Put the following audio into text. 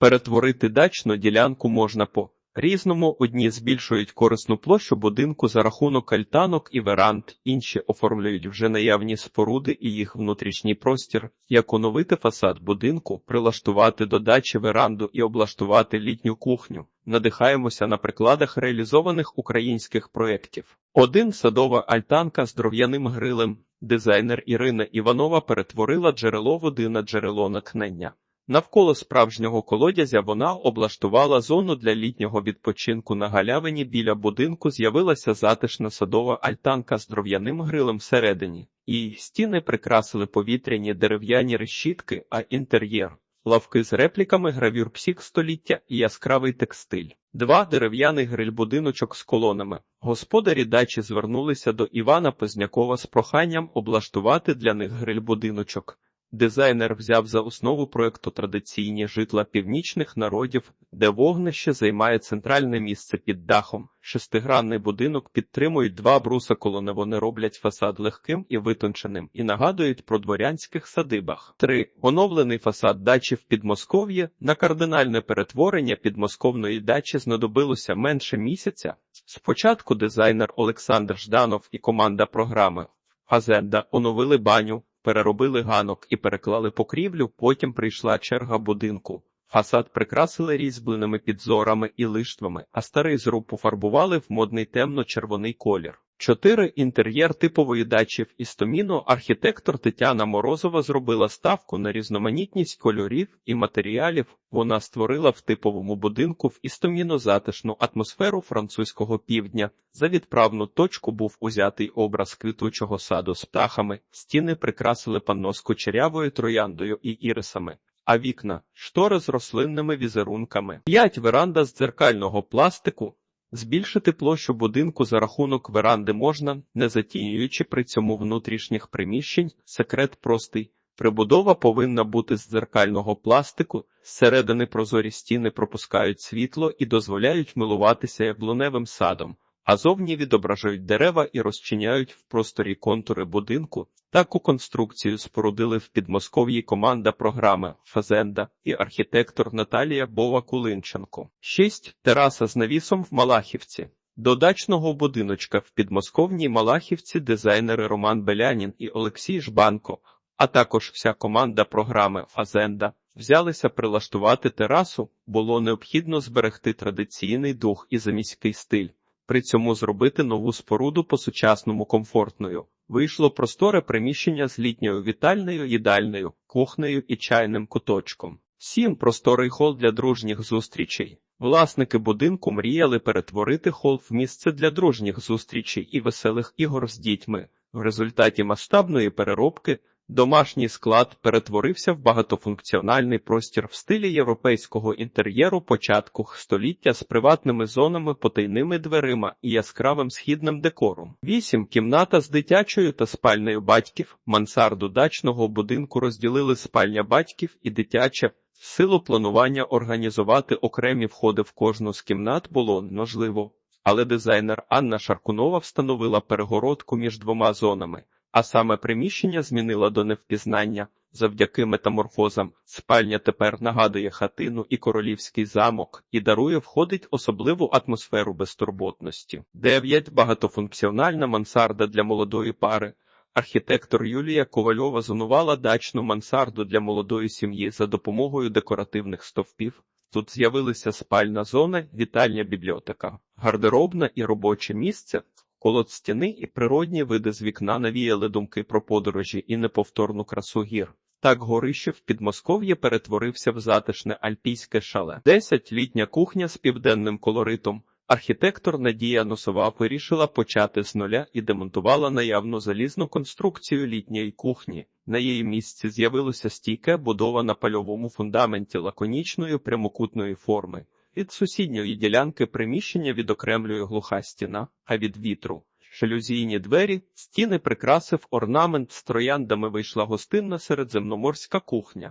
Перетворити дачну ділянку можна по різному. Одні збільшують корисну площу будинку за рахунок альтанок і веранд, інші оформлюють вже наявні споруди і їх внутрішній простір, як оновити фасад будинку, прилаштувати до дачі веранду і облаштувати літню кухню. Надихаємося на прикладах реалізованих українських проєктів. Один садова альтанка з дров'яним грилем. Дизайнер Ірина Іванова перетворила джерело води на джерело натхнення. Навколо справжнього колодязя вона облаштувала зону для літнього відпочинку на галявині біля будинку з'явилася затишна садова альтанка з дров'яним грилем всередині. Її стіни прикрасили повітряні дерев'яні решітки, а інтер'єр лавки з репліками гравюр псік століття і яскравий текстиль. Два дерев'яний гриль-будиночок з колонами. Господарі дачі звернулися до Івана Познякова з проханням облаштувати для них гриль-будиночок. Дизайнер взяв за основу проекту традиційні житла північних народів, де вогнище займає центральне місце під дахом. Шестигранний будинок підтримують два бруса колони. Вони роблять фасад легким і витонченим і нагадують про дворянських садибах. 3. оновлений фасад дачі в Підмосков'ї на кардинальне перетворення підмосковної дачі знадобилося менше місяця. Спочатку дизайнер Олександр Жданов і команда програми Фазенда оновили баню переробили ганок і переклали покрівлю, потім прийшла черга будинку. Фасад прикрасили різьбленими підзорами і лиштвами, а старий зруб пофарбували в модний темно-червоний колір. Чотири інтер'єр типової дачі в Істоміно архітектор Тетяна Морозова зробила ставку на різноманітність кольорів і матеріалів. Вона створила в типовому будинку в Істоміно затишну атмосферу французького півдня. За відправну точку був узятий образ квітучого саду з птахами, стіни прикрасили панно з кучерявою трояндою і ірисами. А вікна штори з рослинними візерунками. П'ять веранда з дзеркального пластику. Збільшити площу будинку за рахунок веранди можна, не затінюючи при цьому внутрішніх приміщень, секрет простий. Прибудова повинна бути з дзеркального пластику, зсередини прозорі стіни пропускають світло і дозволяють милуватися яблуневим садом, а зовні відображають дерева і розчиняють в просторі контури будинку. Таку конструкцію спорудили в Підмосков'ї команда програми Фазенда і архітектор Наталія Бова Кулинченко. 6. тераса з навісом в Малахівці. До дачного будиночка в підмосковній Малахівці дизайнери Роман Белянін і Олексій Жбанко, а також вся команда програми Фазенда взялися прилаштувати терасу, було необхідно зберегти традиційний дух і заміський стиль, при цьому зробити нову споруду по сучасному комфортною. Вийшло просторе приміщення з літньою вітальною, їдальною, кухнею і чайним куточком. Сім просторий хол для дружніх зустрічей. Власники будинку мріяли перетворити хол в місце для дружніх зустрічей і веселих ігор з дітьми. В результаті масштабної переробки домашній склад перетворився в багатофункціональний простір в стилі європейського інтер'єру початку століття з приватними зонами, потайними дверима і яскравим східним декором. Вісім кімната з дитячою та спальнею батьків. Мансарду дачного будинку розділили спальня батьків і дитяча. В Силу планування організувати окремі входи в кожну з кімнат було можливо, але дизайнер Анна Шаркунова встановила перегородку між двома зонами, а саме приміщення змінила до невпізнання. Завдяки метаморфозам спальня тепер нагадує хатину і королівський замок і дарує входить особливу атмосферу безтурботності. 9. багатофункціональна мансарда для молодої пари. Архітектор Юлія Ковальова зонувала дачну мансарду для молодої сім'ї за допомогою декоративних стовпів. Тут з'явилися спальна зона, вітальня бібліотека, гардеробна і робоче місце, колод стіни і природні види з вікна навіяли думки про подорожі і неповторну красу гір. Так горище в Підмосков'ї перетворився в затишне альпійське шале. Десять літня кухня з південним колоритом. Архітектор Надія Носова вирішила почати з нуля і демонтувала наявну залізну конструкцію літньої кухні. На її місці з'явилося стійке, будова на пальовому фундаменті лаконічної прямокутної форми. Від сусідньої ділянки приміщення відокремлює глуха стіна, а від вітру жалюзійні двері, стіни прикрасив орнамент з трояндами вийшла гостинна середземноморська кухня.